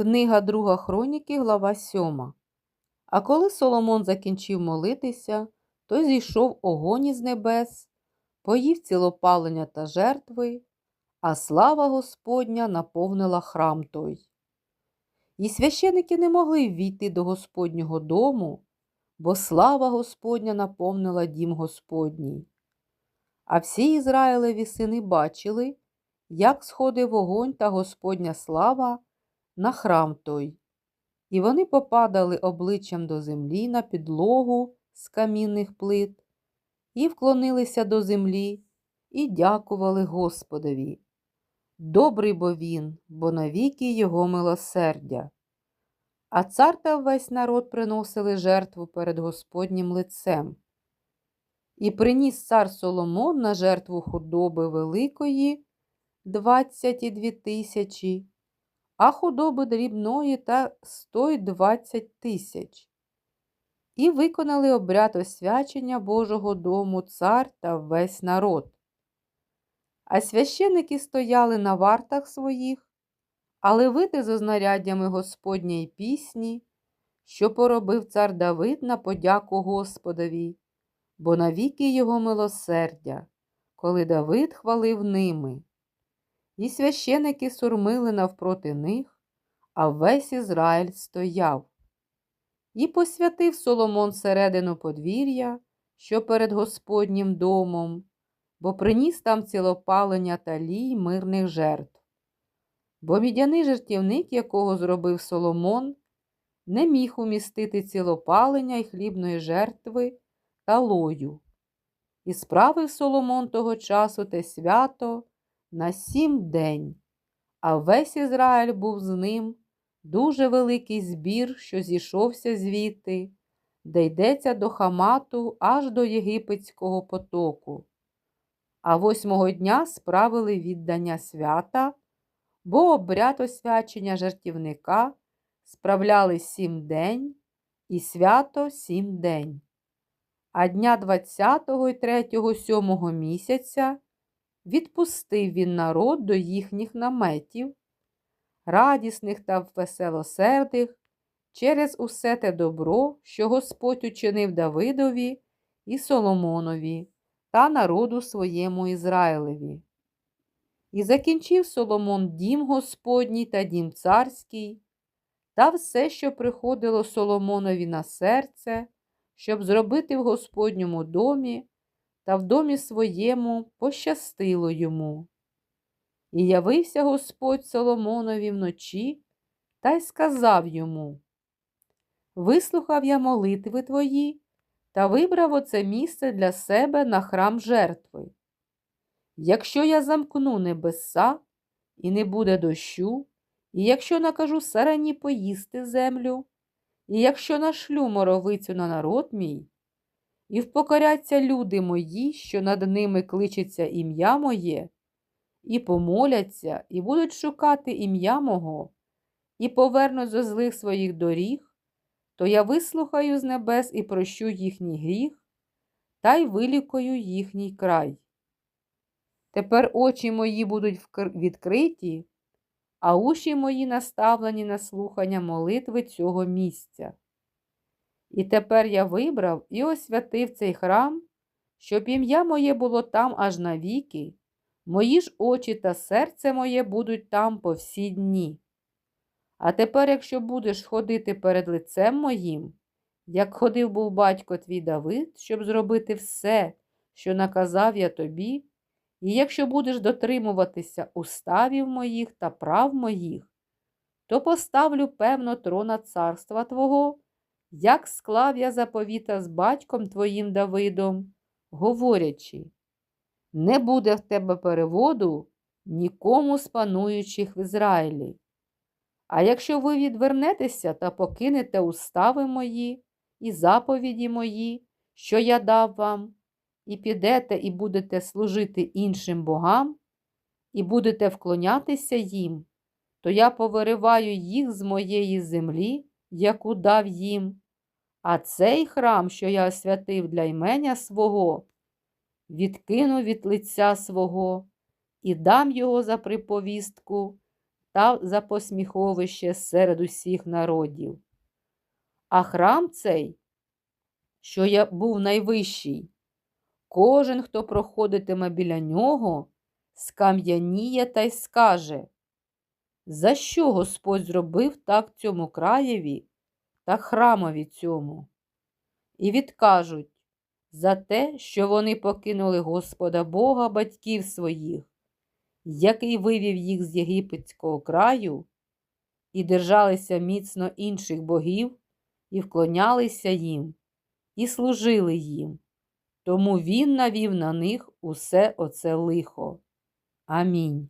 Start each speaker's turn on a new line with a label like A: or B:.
A: Книга Друга Хроніки, глава 7. А коли Соломон закінчив молитися, то зійшов огонь із небес, поїв цілопалення та жертви, а слава Господня наповнила храм той. І священики не могли ввійти до Господнього дому, бо слава Господня наповнила дім Господній. А всі Ізраїлеві сини бачили, як сходив вогонь та Господня слава на храм той. І вони попадали обличчям до землі на підлогу з камінних плит, і вклонилися до землі, і дякували Господові. Добрий бо він, бо навіки його милосердя. А цар та весь народ приносили жертву перед Господнім лицем. І приніс цар Соломон на жертву худоби великої двадцять дві тисячі, а худоби дрібної та сто й двадцять тисяч. І виконали обряд освячення Божого дому цар та весь народ. А священики стояли на вартах своїх, а левити за знаряддями Господньої пісні, що поробив цар Давид на подяку Господові, бо навіки його милосердя, коли Давид хвалив ними. І священики сурмили навпроти них, а весь Ізраїль стояв. І посвятив Соломон середину подвір'я, що перед Господнім домом, бо приніс там цілопалення та лій мирних жертв. Бо мідяний жертівник, якого зробив Соломон, не міг умістити цілопалення й хлібної жертви та лою. І справив Соломон того часу те свято на сім день, а весь Ізраїль був з ним дуже великий збір, що зійшовся звідти, де йдеться до Хамату аж до Єгипетського потоку. А восьмого дня справили віддання свята, бо обряд освячення жертівника справляли сім день і свято сім день. А дня двадцятого і третього сьомого місяця відпустив він народ до їхніх наметів, радісних та веселосердих, через усе те добро, що Господь учинив Давидові і Соломонові та народу своєму Ізраїлеві. І закінчив Соломон дім Господній та дім царський, та все, що приходило Соломонові на серце, щоб зробити в Господньому домі та в домі своєму пощастило йому. І явився Господь Соломонові вночі та й сказав йому: Вислухав я молитви твої та вибрав оце місце для себе на храм жертви. Якщо я замкну небеса, і не буде дощу, і якщо накажу сарані поїсти землю, і якщо нашлю моровицю на народ мій, і впокоряться люди мої, що над ними кличеться ім'я моє, і помоляться, і будуть шукати ім'я мого, і повернуть зо злих своїх доріг, то я вислухаю з небес і прощу їхній гріх, та й вилікую їхній край. Тепер очі мої будуть відкриті, а уші мої наставлені на слухання молитви цього місця. І тепер я вибрав і освятив цей храм, щоб ім'я моє було там аж навіки, мої ж очі та серце моє будуть там по всі дні. А тепер, якщо будеш ходити перед лицем моїм, як ходив був батько твій Давид, щоб зробити все, що наказав я тобі, і якщо будеш дотримуватися уставів моїх та прав моїх, то поставлю певно трона царства Твого як склав я заповіта з батьком твоїм Давидом, говорячи, не буде в тебе переводу нікому з пануючих в Ізраїлі. А якщо ви відвернетеся та покинете устави мої і заповіді мої, що я дав вам, і підете і будете служити іншим богам, і будете вклонятися їм, то я повириваю їх з моєї землі яку дав їм. А цей храм, що я освятив для імення свого, відкину від лиця свого і дам його за приповістку та за посміховище серед усіх народів. А храм цей, що я був найвищий, кожен, хто проходитиме біля нього, скам'яніє та й скаже, за що Господь зробив так цьому краєві та храмові цьому? І відкажуть за те, що вони покинули Господа Бога батьків своїх, який вивів їх з єгипетського краю, і держалися міцно інших богів, і вклонялися їм, і служили їм. Тому він навів на них усе оце лихо. Амінь.